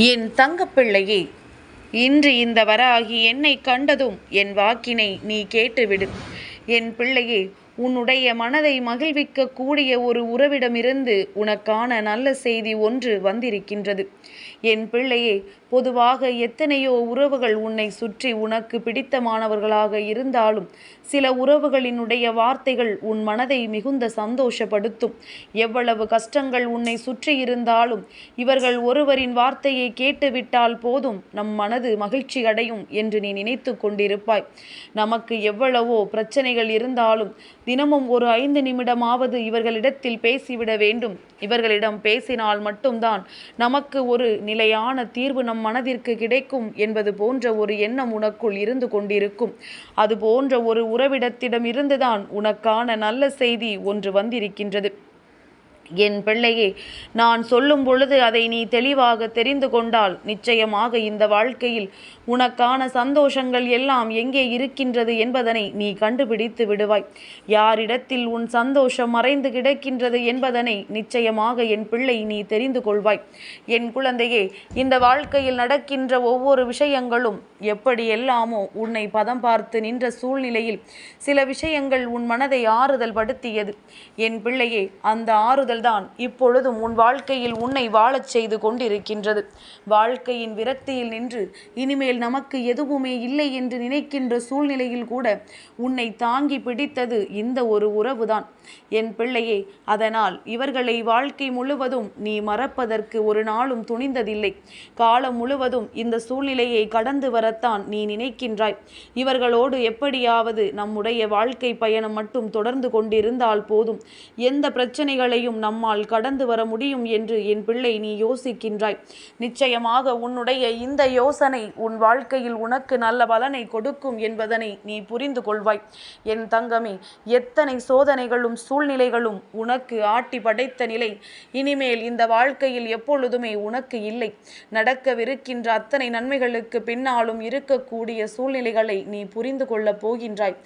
என் தங்கப்பிள்ளையே இன்று இந்த வராகி என்னை கண்டதும் என் வாக்கினை நீ கேட்டுவிடு. என் பிள்ளையே உன்னுடைய மனதை மகிழ்விக்க கூடிய ஒரு உறவிடமிருந்து உனக்கான நல்ல செய்தி ஒன்று வந்திருக்கின்றது. என் பிள்ளையே பொதுவாக எத்தனையோ உறவுகள் உன்னை சுற்றி உனக்கு பிடித்தமானவர்களாக இருந்தாலும் சில உறவுகளினுடைய வார்த்தைகள் உன் மனதை மிகுந்த சந்தோஷப்படுத்தும். எவ்வளவு கஷ்டங்கள் உன்னை சுற்றி இருந்தாலும் இவர்கள் ஒருவரின் வார்த்தையை கேட்டுவிட்டால் போதும். நம் மனது மகிழ்ச்சி அடையும் என்று நீ நினைத்து கொண்டிருப்பாய். நமக்கு எவ்வளவோ பிரச்சனைகள் இருந்தாலும் தினமும் ஒரு ஐந்து நிமிடமாவது இவர்களிடத்தில் பேசிவிட வேண்டும். இவர்களிடம் பேசினால் மட்டும்தான் நமக்கு ஒரு நிலையான தீர்வு நம் மனதிற்கு கிடைக்கும் என்பது போன்ற ஒரு எண்ணம் உனக்குள் இருந்து கொண்டிருக்கும். அது போன்ற ஒரு உறவிடத்திடம் இருந்துதான் உனக்கான நல்ல செய்தி ஒன்று வந்திருக்கின்றது. என் பிள்ளையே நான் சொல்லும் பொழுது அதை நீ தெளிவாக தெரிந்து கொண்டால் நிச்சயமாக இந்த வாழ்க்கையில் உனக்கான சந்தோஷங்கள் எல்லாம் எங்கே இருக்கின்றது என்பதனை நீ கண்டுபிடித்து விடுவாய். யாரிடத்தில் உன் சந்தோஷம் மறைந்து கிடக்கின்றது என்பதனை நிச்சயமாக என் பிள்ளை நீ தெரிந்து கொள்வாய். என் குழந்தையே இந்த வாழ்க்கையில் நடக்கின்ற ஒவ்வொரு விஷயங்களும் எப்படியெல்லாமோ உன்னை பதம் பார்த்து நின்ற சூழ்நிலையில் சில விஷயங்கள் உன் மனதை ஆறுதல் படுத்தியது. என் பிள்ளையே அந்த ஆறுதல் தான் இப்பொழுதும் உன் வாழ்க்கையில் உன்னை வாழச் செய்து கொண்டிருக்கின்றது. வாழ்க்கையின் விரக்தியில் நின்று இனிமேல் நமக்கு எதுவுமே இல்லை என்று நினைக்கின்ற சூழ்நிலையில் கூட உன்னை தாங்கி பிடித்தது இந்த ஒரு உறவுதான். என் பிள்ளையே அதனால் இவர்களை வாழ்க்கை முழுவதும் நீ மறப்பதற்கு ஒரு நாளும் துணிந்ததில்லை. காலம் முழுவதும் இந்த சூழ்நிலையை கடந்து வரத்தான் நீ நினைக்கின்றாய். இவர்களோடு எப்படியாவது நம்முடைய வாழ்க்கை பயணம் மட்டும் தொடர்ந்து கொண்டிருந்தால் போதும். எந்த பிரச்சனைகளையும் நம்மால் கடந்து வர முடியும் என்று என் பிள்ளை நீ யோசிக்கின்றாய். நிச்சயமாக உன்னுடைய இந்த யோசனை உன் வாழ்க்கையில் உனக்கு நல்ல பலனை கொடுக்கும் என்பதனை நீ புரிந்து கொள்வாய். என் தங்கமே எத்தனை சோதனைகளும் சூழ்நிலைகளும் உனக்கு ஆட்டி படைத்த நிலை. இனிமேல் இந்த வாழ்க்கையில் எப்பொழுதுமே உனக்கு இல்லை. நடக்கவிருக்கின்ற அத்தனை நன்மைகளுக்கு பின்னாலும் இருக்கக்கூடிய சூழ்நிலைகளை நீ புரிந்து கொள்ளப் போகின்றாய்.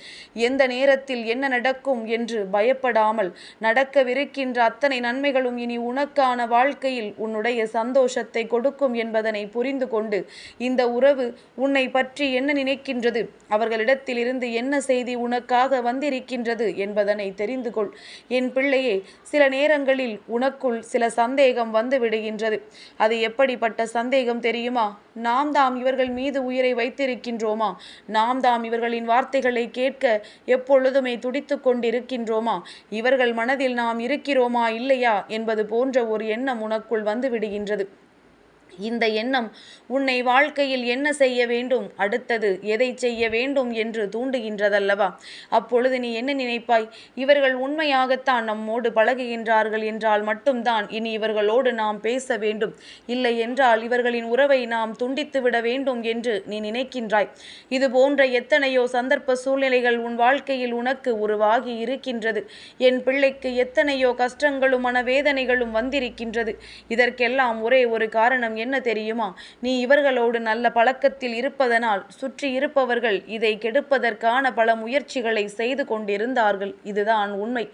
எந்த நேரத்தில் என்ன நடக்கும் என்று பயப்படாமல் நடக்கவிருக்கின்ற அத்தனை நன்மைகளும் இனி உனக்கான வாழ்க்கையில் உன்னுடைய சந்தோஷத்தை கொடுக்கும் என்பதனை புரிந்து கொண்டு இந்த உறவு உன்னை பற்றி என்ன நினைக்கின்றது? அவர்களிடத்திலிருந்து என்ன செய்தி உனக்காக வந்திருக்கின்றது என்பதனை தெரிந்து கொள். என் பிள்ளையே சில நேரங்களில் உனக்குள் சில சந்தேகம் வந்து விடுகின்றது. அது எப்படிப்பட்ட சந்தேகம் தெரியுமா? நாம் தாம் இவர்கள் மீது உயிரை வைத்திருக்கின்றோமா? நாம் தாம் இவர்களின் வார்த்தைகளை கேட்க எப்பொழுதுமே துடித்து கொண்டிருக்கின்றோமா? இவர்கள் மனதில் நாம் இருக்கிறோமா இல்லையா என்பது போன்ற ஒரு எண்ணம் உனக்குள் வந்து விடுகின்றது. இந்த எண்ணம் உன்னை வாழ்க்கையில் என்ன செய்ய வேண்டும்? அடுத்தது எதை செய்ய வேண்டும் என்று தூண்டுகின்றதல்லவா? அப்பொழுது நீ என்ன நினைப்பாய்? இவர்கள் உண்மையாகத்தான் நம்மோடு பழகுகின்றார்கள் என்றால் மட்டும்தான் இனி இவர்களோடு நாம் பேச வேண்டும். இல்லை என்றால் இவர்களின் உறவை நாம் துண்டித்து விட வேண்டும் என்று நீ நினைக்கின்றாய். இது போன்ற எத்தனையோ சந்தர்ப்ப சூழ்நிலைகள் உன் வாழ்க்கையில் உனக்கு உருவாகி இருக்கின்றது. என் பிள்ளைக்கு எத்தனையோ கஷ்டங்களும் மனவேதனைகளும் வந்திருக்கின்றது. இதற்கெல்லாம் ஒரே ஒரு காரணம் என்ன தெரியுமா? நீ இவர்களோடு நல்ல பழக்கத்தில் இருப்பதனால் சுற்றி இருப்பவர்கள் இதை கெடுப்பதற்கான பல முயற்சிகளை செய்து கொண்டிருந்தார்கள். இதுதான் உண்மை.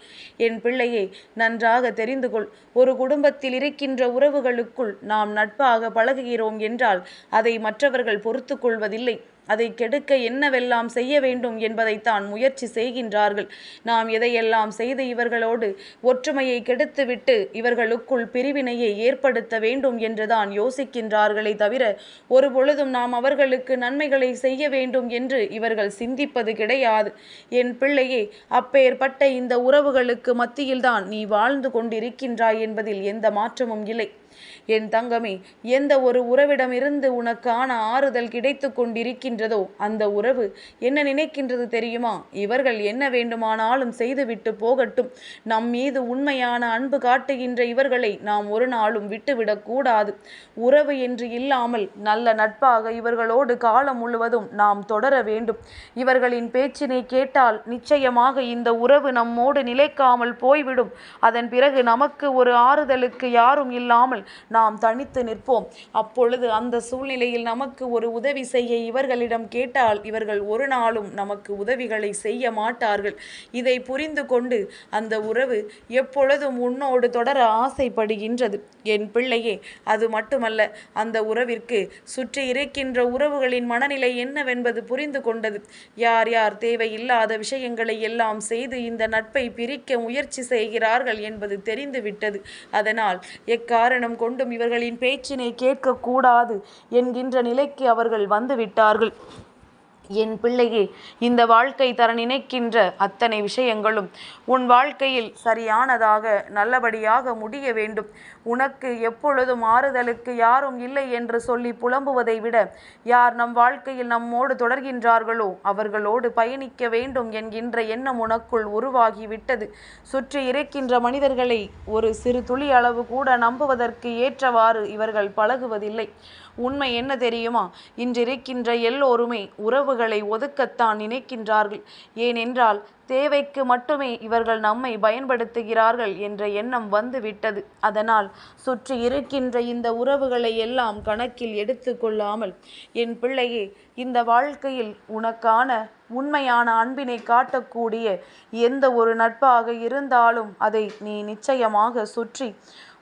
என் பிள்ளையை நன்றாக தெரிந்து கொள். ஒரு குடும்பத்தில் இருக்கின்ற உறவுகளுக்குள் நாம் நட்பாக பழகுகிறோம் என்றால் அதை மற்றவர்கள் பொறுத்து கொள்வதில்லை. அதை கெடுக்க என்னவெல்லாம் செய்ய வேண்டும் என்பதைத்தான் முயற்சி செய்கின்றார்கள். நாம் எதையெல்லாம் செய்து இவர்களோடு ஒற்றுமையை கெடுத்துவிட்டு இவர்களுக்குள் பிரிவினையை ஏற்படுத்த வேண்டும் என்றுதான் யோசிக்கின்றார்களே தவிர ஒரு பொழுதும் நாம் அவர்களுக்கு நன்மைகளை செய்ய வேண்டும் என்று இவர்கள் சிந்திப்பது கிடையாது. என் பிள்ளையே அப்பேற்பட்ட இந்த உறவுகளுக்கு மத்தியில்தான் நீ வாழ்ந்து கொண்டிருக்கின்றாய் என்பதில் எந்த மாற்றமும் இல்லை. என் தங்கமே எந்த ஒரு உறவிடமிருந்து உனக்கான ஆறுதல் கிடைத்து கொண்டிருக்கின்றதோ அந்த உறவு என்ன நினைக்கின்றது தெரியுமா? இவர்கள் என்ன வேண்டுமானாலும் செய்துவிட்டு போகட்டும். நம் மீது உண்மையான அன்பு காட்டுகின்ற இவர்களை நாம் ஒரு நாளும் விட்டுவிடக்கூடாது உறவு என்று இல்லாமல் நல்ல நட்பாக இவர்களோடு காலம் முழுவதும் நாம் தொடர வேண்டும். இவர்களின் பேச்சினை கேட்டால் நிச்சயமாக இந்த உறவு நம்மோடு நிலைக்காமல் போய்விடும். அதன் பிறகு நமக்கு ஒரு ஆறுதலுக்கு யாரும் இல்லாமல் நாம் தனித்து நிற்போம். அப்பொழுது அந்த சூழ்நிலையில் நமக்கு ஒரு உதவி செய்ய இவர்களிடம் கேட்டால் இவர்கள் ஒரு நாளும் நமக்கு உதவிகளை செய்ய மாட்டார்கள். இதை புரிந்து கொண்டு அந்த உறவு எப்பொழுதும் உன்னோடு தொடர ஆசைப்படுகின்றது. என் பிள்ளையே அது மட்டுமல்ல அந்த உறவிற்கு சுற்றி இருக்கின்ற உறவுகளின் மனநிலை என்னவென்பது புரிந்து கொண்டது. யார் யார் தேவையில்லாத விஷயங்களை எல்லாம் செய்து இந்த நட்பை பிரிக்க முயற்சி செய்கிறார்கள் என்பது தெரிந்துவிட்டது. அதனால் எக்காரணம் கொண்டும் இவர்களின் பேச்சினை கேட்கக்கூடாது என்கின்ற நிலைக்கு அவர்கள் வந்துவிட்டார்கள். என் பிள்ளையே இந்த வாழ்க்கை தர நினைக்கின்ற அத்தனை விஷயங்களும் உன் வாழ்க்கையில் சரியானதாக நல்லபடியாக முடிய வேண்டும். உனக்கு எப்பொழுதும் ஆறுதலுக்கு யாரும் இல்லை என்று சொல்லி புலம்புவதை விட யார் நம் வாழ்க்கையில் நம்மோடு தொடர்கின்றார்களோ அவர்களோடு பயணிக்க வேண்டும் என்கின்ற எண்ணம் உனக்குள் உருவாகிவிட்டது. சுற்றி இருக்கின்ற மனிதர்களை ஒரு சிறு துளி அளவு கூட நம்புவதற்கு ஏற்றவாறு இவர்கள் பழகுவதில்லை. உண்மை என்ன தெரியுமா? இன்றிருக்கின்ற எல்லோருமே உறவுகளை ஒதுக்கத்தான் நினைக்கின்றார்கள். ஏனென்றால் தேவைக்கு மட்டுமே இவர்கள் நம்மை பயன்படுத்துகிறார்கள் என்ற எண்ணம் வந்துவிட்டது. அதனால் சுற்றி இருக்கின்ற இந்த உறவுகளை எல்லாம் கணக்கில் எடுத்து கொள்ளாமல் என் பிள்ளையே இந்த வாழ்க்கையில் உனக்கான உண்மையான அன்பினை காட்டக்கூடிய எந்த ஒரு நட்பாக இருந்தாலும் அதை நீ நிச்சயமாக சுற்றி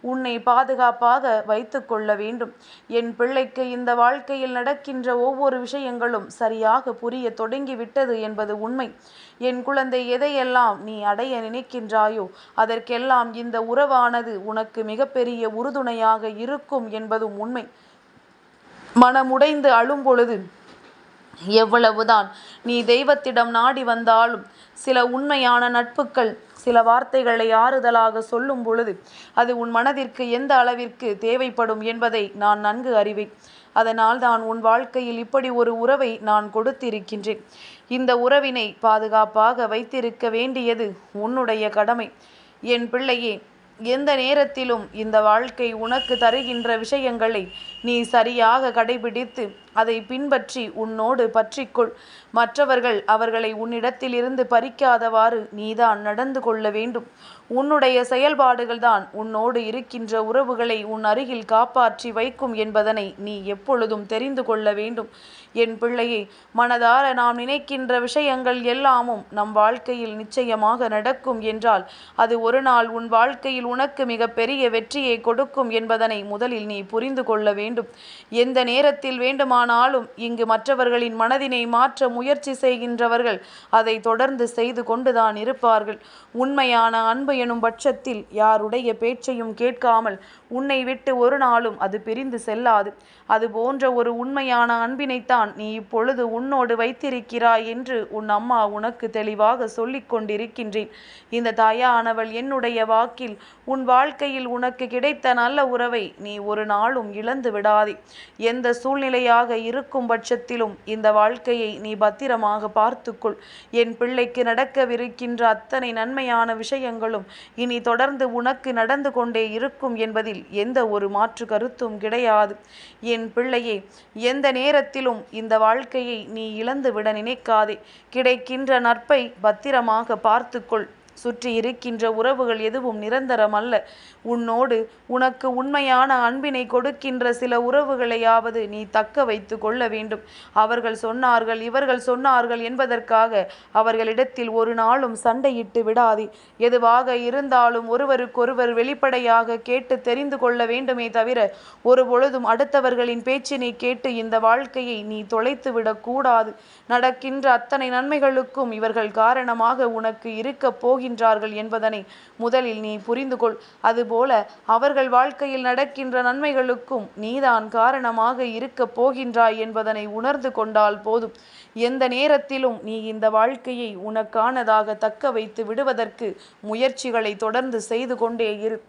உன்னை பாதுகாப்பாக வைத்து கொள்ள வேண்டும். என் பிள்ளைக்கு இந்த வாழ்க்கையில் நடக்கின்ற ஒவ்வொரு விஷயங்களும் சரியாக புரிய தொடங்கிவிட்டது என்பது உண்மை. என் குழந்தை எதையெல்லாம் நீ அடைய நினைக்கின்றாயோ அதற்கெல்லாம் இந்த உறவானது உனக்கு மிகப்பெரிய உறுதுணையாக இருக்கும் என்பதும் உண்மை. மனமுடைந்து அழும் பொழுது எவ்வளவுதான். நீ தெய்வத்திடம் நாடி வந்தாலும் சில உண்மையான நட்புக்கள் சில வார்த்தைகளை ஆறுதலாக சொல்லும் பொழுது அது உன் மனதிற்கு எந்த அளவிற்கு தேவைப்படும் என்பதை நான் நன்கு அறிவேன். அதனால் தான் உன் வாழ்க்கையில் இப்படி ஒரு உறவை நான் கொடுத்திருக்கின்றேன். இந்த உறவினை பாதுகாப்பாக வைத்திருக்க வேண்டியது உன்னுடைய கடமை. என் பிள்ளையே எந்த நேரத்திலும் இந்த வாழ்க்கை உனக்கு தருகின்ற விஷயங்களை நீ சரியாக கடைபிடித்து அதை பின்பற்றி உன்னோடு பற்றிக்கொள். மற்றவர்கள் அவர்களை உன்னிடத்திலிருந்து பறிக்காதவாறு நீதான் நடந்து கொள்ள வேண்டும். உன்னுடைய செயல்பாடுகள்தான் உன்னோடு இருக்கின்ற உறவுகளை உன் அருகில் காப்பாற்றி வைக்கும் என்பதனை நீ எப்பொழுதும் தெரிந்து கொள்ள வேண்டும். என் பிள்ளையை மனதார நாம் நினைக்கின்ற விஷயங்கள் எல்லாமும் நம் வாழ்க்கையில் நிச்சயமாக நடக்கும் என்றால் அது ஒரு நாள் உன் வாழ்க்கையில் உனக்கு மிக பெரிய வெற்றியை கொடுக்கும் என்பதனை முதலில் நீ புரிந்து கொள்ள வேண்டும். எந்த நேரத்தில் வேண்டுமானாலும் இங்கு மற்றவர்களின் மனதினை மாற்ற முயற்சி செய்கின்றவர்கள் அதை தொடர்ந்து செய்து கொண்டுதான் இருப்பார்கள். உண்மையான அன்பு எனும் பட்சத்தில் யாருடைய பேச்சையும் கேட்காமல் உன்னை விட்டு ஒரு நாளும் அது பிரிந்து செல்லாது. அது போன்ற ஒரு உண்மையான அன்பினைத்தான் நீ இப்பொழுது உன்னோடு வைத்திருக்கிறாய் என்று உன் அம்மா உனக்கு தெளிவாக சொல்லிக் கொண்டிருக்கின்றேன். இந்த தாயானவள் என்னுடைய வாக்கில் உன் வாழ்க்கையில் உனக்கு கிடைத்த நல்ல உறவை நீ ஒரு நாளும் இழந்து விடாதே. எந்த சூழ்நிலையாக இருக்கும் பட்சத்திலும் இந்த வாழ்க்கையை நீ பத்திரமாக பார்த்துக்கொள். என் பிள்ளைக்கு நடக்கவிருக்கின்ற அத்தனை நன்மையான விஷயங்களும் இனி தொடர்ந்து உனக்கு நடந்து கொண்டே இருக்கும் என்பதில் எந்த ஒரு மாற்று கருத்தும் கிடையாது. என் பிள்ளையே எந்த நேரத்திலும் இந்த வாழ்க்கையை நீ இழந்து விட நினைக்காதே. கிடைக்கின்ற நட்பை பத்திரமாக பார்த்துக்கொள். சுற்றி இருக்கின்ற உறவுகள் எதுவும் நிரந்தரம் அல்ல உன்னோடு உனக்கு உண்மையான அன்பினை கொடுக்கின்ற சில உறவுகளையாவது நீ தக்க வைத்து கொள்ள வேண்டும். அவர்கள் சொன்னார்கள் இவர்கள் சொன்னார்கள் என்பதற்காக அவர்களிடத்தில் ஒரு நாளும் சண்டையிட்டு விடாதே. எதுவாக இருந்தாலும் ஒருவருக்கொருவர் வெளிப்படையாக கேட்டு தெரிந்து கொள்ள வேண்டுமே தவிர ஒரு பொழுதும் அடுத்தவர்களின் பேச்சினை கேட்டு இந்த வாழ்க்கையை நீ தொலைத்து விடக்கூடாது. நடக்கின்ற அத்தனை நன்மைகளுக்கும் இவர்கள் காரணமாக உனக்கு இருக்கப் போகின்றார்கள் என்பதனை முதலில் நீ புரிந்து கொள் அதுபோல அவர்கள் வாழ்க்கையில் நடக்கின்ற நன்மைகளுக்கும் நீதான் காரணமாக இருக்கப் போகின்றாய் என்பதனை உணர்ந்து கொண்டால் போதும். எந்த நேரத்திலும் நீ இந்த வாழ்க்கையை உனக்கானதாக தக்க வைத்து விடுவதற்கு முயற்சிகளை தொடர்ந்து செய்து கொண்டே இரு.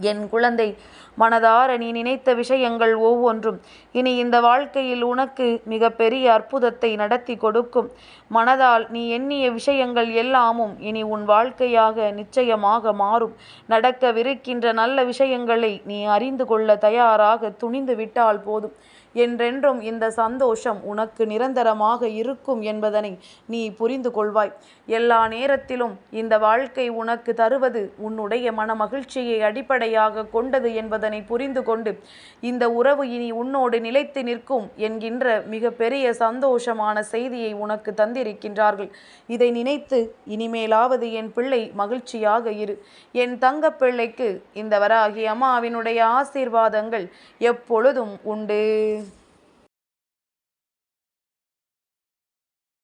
என் குழந்தை மனதார நீ நினைத்த விஷயங்கள் ஒவ்வொன்றும். இனி இந்த வாழ்க்கையில் உனக்கு மிக பெரிய அற்புதத்தை நடத்தி கொடுக்கும். மனதால் நீ எண்ணிய விஷயங்கள் எல்லாமும் இனி உன் வாழ்க்கையாக நிச்சயமாக மாறும். நடக்கவிருக்கின்ற நல்ல விஷயங்களை நீ அறிந்து கொள்ள தயாராக துணிந்து விட்டால் போதும். என்றென்றும் இந்த சந்தோஷம் உனக்கு நிரந்தரமாக இருக்கும் என்பதனை நீ புரிந்து கொள்வாய். எல்லா நேரத்திலும் இந்த வாழ்க்கை உனக்கு தருவது உன்னுடைய மன மகிழ்ச்சியை அடிப்படையாக கொண்டது என்பதனை புரிந்து கொண்டு இந்த உறவு இனி உன்னோடு நிலைத்து நிற்கும் என்கின்ற மிக பெரிய சந்தோஷமான செய்தியை உனக்கு தந்திருக்கின்றார்கள். இதை நினைத்து இனிமேலாவது என் பிள்ளை மகிழ்ச்சியாக இரு. என் தங்க பிள்ளைக்கு இந்த வராகி அம்மாவினுடைய ஆசீர்வாதங்கள் எப்பொழுதும் உண்டு.